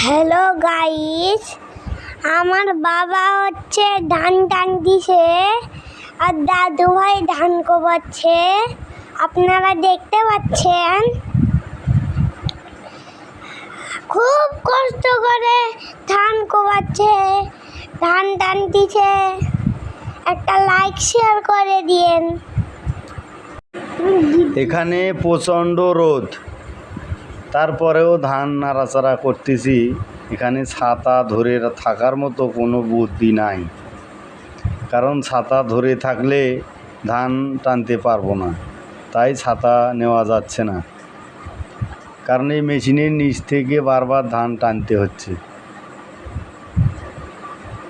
Hello guys আমার বাবা হচ্ছে ধান টানতিছে আর দাদু ভাই ধান কোবাচ্ছে। আপনারা দেখতে পাচ্ছেন? খুব কষ্ট করে ধান কোবাচ্ছে, ধান টানতিছে। একটা লাইক শেয়ার করে দিয়েন। এখানে প্রচণ্ড রোদ। তারপরেও ধান নাড়াচাড়া করতেছি। এখানে ছাতা ধরে থাকার মতো কোনো বুদ্ধি নাই। কারণ ছাতা ধরে থাকলে ধান টানতে পারব না। তাই ছাতা নেওয়া যাচ্ছে না। কারণ এই মেশিনের নিচ থেকে বারবার ধান টানতে হচ্ছে।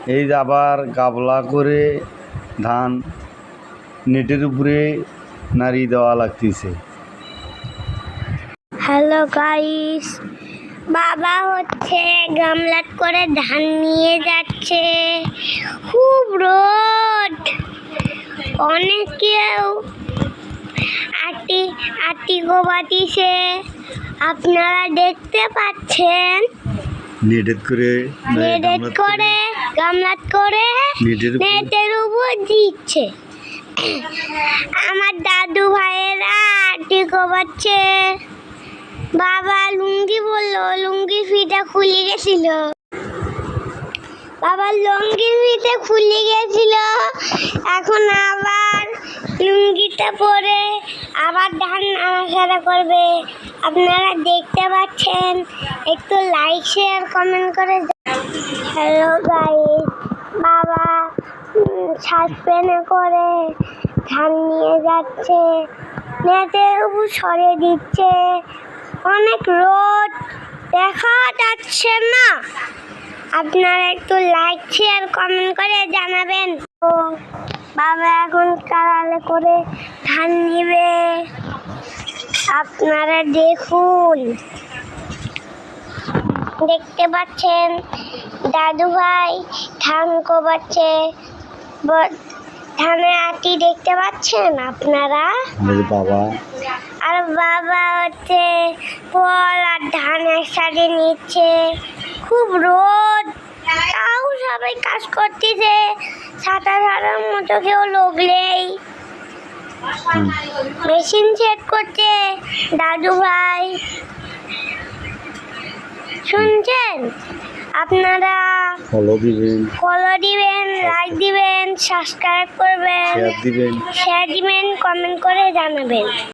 এই আবার গাবলা করে ধান নেটের উপরে নাড়িয়ে দেওয়া লাগতেছে। হ্যালো গাইস বাবা হচ্ছে গামলাট করে ধান নিয়ে যাচ্ছে। খুব রোদ। অনেক কেউ আটি আটি গোবাতিছে। আপনারা দেখতে পাচ্ছেন? নেটের করে নেটের করে গামলাট করে নেটের উপর দিচ্ছে। আমার দাদু ভাইয়েরা আটি গোবাচ্ছে। বাবা, লুঙ্গি বলল, লুঙ্গি ফিটা খুলে গেছিল। বাবা লুঙ্গির ফিতে খুলে গেছিল। এখন আবার লুঙ্গিটা পরে আবার ধান নাড়াচাড়া করবে। আপনারা দেখতে পাচ্ছেন, একটু লাইক শেয়ার কমেন্ট করে হ্যালো গাইস বাবা সাসপেনে করে ধান নিয়ে যাচ্ছে। নেটের উপর সরে দিচ্ছে। অনেক রোদ। দেখা যাচ্ছে না। আপনারা একটু লাইক শেয়ার কমেন্ট করে জানাবেন। ও বাবা এখন কারালে করে ধান নিবে। আপনারা দেখুন। দেখতে পাচ্ছেন দাদু ভাই ধান কোবাচ্ছে। ধানের আটি দেখতে পাচ্ছেন আপনারা? বাবা। আর বাবা হচ্ছে ফল আর ধান একসাথে নিচ্ছে। খুব রোদ। তাও সবাই কাজ করতেছে। ছাতা ছাড়ার মতো কেউ লোক নেই। মেশিন সেট করছে দাদু ভাই শুনছেন? আপনারা ফলো দিবেন। ফলো দিবেন লাইক দিবেন সাবস্ক্রাইব করবেন শেয়ার দিবেন। শেয়ার দিবেন কমেন্ট করে জানাবেন।